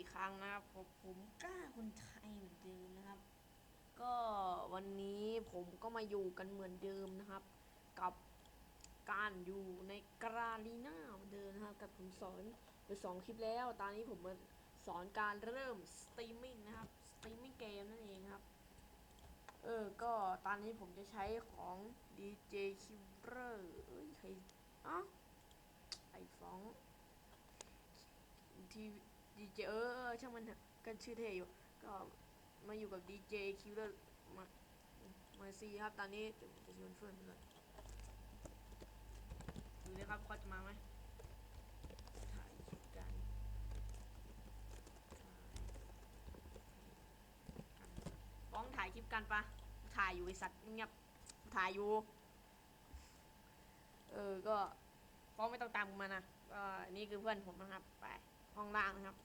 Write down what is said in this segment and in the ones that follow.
อีกครั้งนะครับผมผมกล้าคนไทยเหมือนเดิมนะครับ ก็วันนี้ผมก็มาอยู่กันเหมือนเดิมนะครับ กับการอยู่ในกราลีน่าเหมือนเดิมนะครับ กับผมสอนไปสองคลิปแล้ว ตอนนี้ผมมาสอนการเริ่มสตรีมมิ่งนะครับสตรีมมิ่งเกมนั่นเองครับ เออ ก็ตอนนี้ผมจะใช้ของ DJ k i l l e r เอ้ยใครอ๋อไอฟองทีดีเจเออ อช่างมันกันชื่อเท่อยู่ ก็มาอยู่กับ DJ k i l l e r มามาซีครับ ตอนนี้จะจะชวนเพื่อนไปเลยดูเลยครับเขาจะมาไหมถ่ายกันถ่ายฟ้องถ่ายคลิปกันปะถ่ายอยู่ไอสัตว์เงียบถ่ายอยู่ เออ ก็ฟ้องไม่ต้องตามกูมานะก็นี่คือเพื่อนผมนะครับ ไป ห้องล่างนะครับ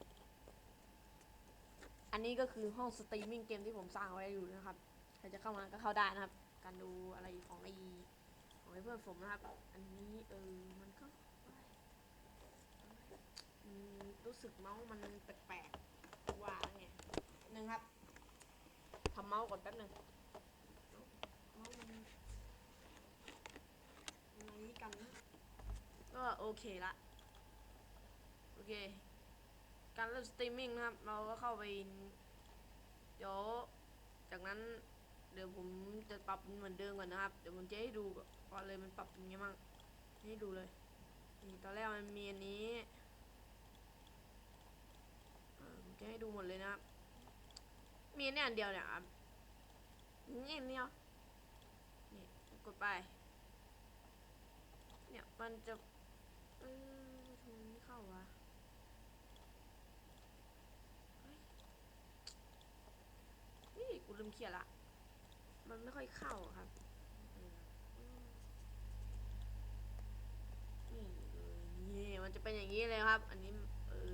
อันนี้ก็คือห้องสตรีมมิ่งเกมที่ผมสร้างไว้อยู่นะครับใครจะเข้ามาก็เข้าได้นะครับ การดูอะไรของไอของไอเพื่อนผมนะครับ อันนี้เออมันก็รู้สึกเมาส์มันแปลกๆว่าไงหนึ่งครับทำเมาส์ก่อนแป๊บหนึ่งเมาส์มันมันอันนี้กันก็โอเคละโอเค การเริ่มสตรีมมิ่งนะครับ เราก็เข้าไป เดี๋ยว จากนั้น เดี๋ยวผมจะปรับเหมือนเดิมก่อนนะครับ เดี๋ยวผมจะให้ดูก่อนเลยมันปรับยังไงบ้างให้ดูเลยนี่ตอนแรกมันมีอันนี้ผมจะให้ดูหมดเลยนะครับ มีอันเนี่ยอันเดียวเนี่ยครับนี่อันเดียนี่กดไป เนี่ยมันจะเออทำไมไม่เข้า วะนี่มเขียนละ มันไม่ค่อยเข้าครับนี่เลยนี่มันจะเป็นอย่างนี้เลยครับ อันนี้เออ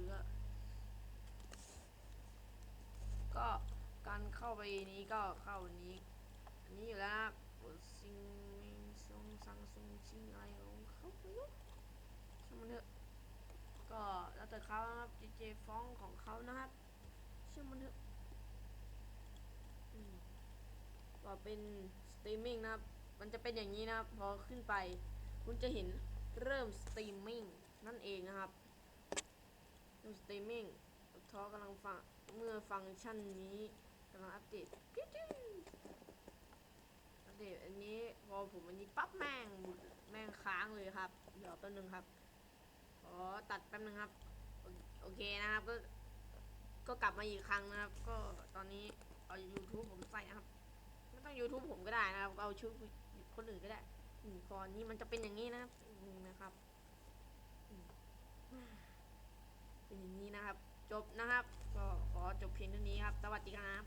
ก็การเข้าไปนี้ก็เข้านี้ อันนี้อยู่แล้วนะครับซิงมิงซงซังซุงชิงอะไรของเขาไม่รู้ช่างมันเถอะก็แล้วแต่เขาครับเจเจฟ้องของเขานะครับช่างมันเถอะ อืมก็เป็นสตรีมมิ่งนะครับ มันจะเป็นอย่างนี้นะครับ พอขึ้นไป คุณจะเห็นเริ่มสตรีมมิ่งนั่นเองนะครับเริ่มสตรีมมิ่งท้อกำลังฟังเมื่อฟังก์ชันนี้กำลังอัปเดตอัปเดตอันนี้พอผมอันนี้ปั๊บแม่งแม่งค้างเลยครับเดี๋ยวแป๊บนึงครับขอตัดแป๊บนึงครับ โอเคนะครับก็ก็กลับมาอีกครั้งนะครับ ก็ตอนนี้ เอา YouTube ผมใส่นะครับ ไม่ต้อง YouTube ผมก็ได้นะครับ เอาชื่อคนอื่นก็ได้อืมก่อนนี้มันจะเป็นอย่างนี้นะครับนะครับเป็นอย่างนี้นะครับ จบนะครับ ก็ขอจบเพียงเท่านี้ครับ สวัสดีครับ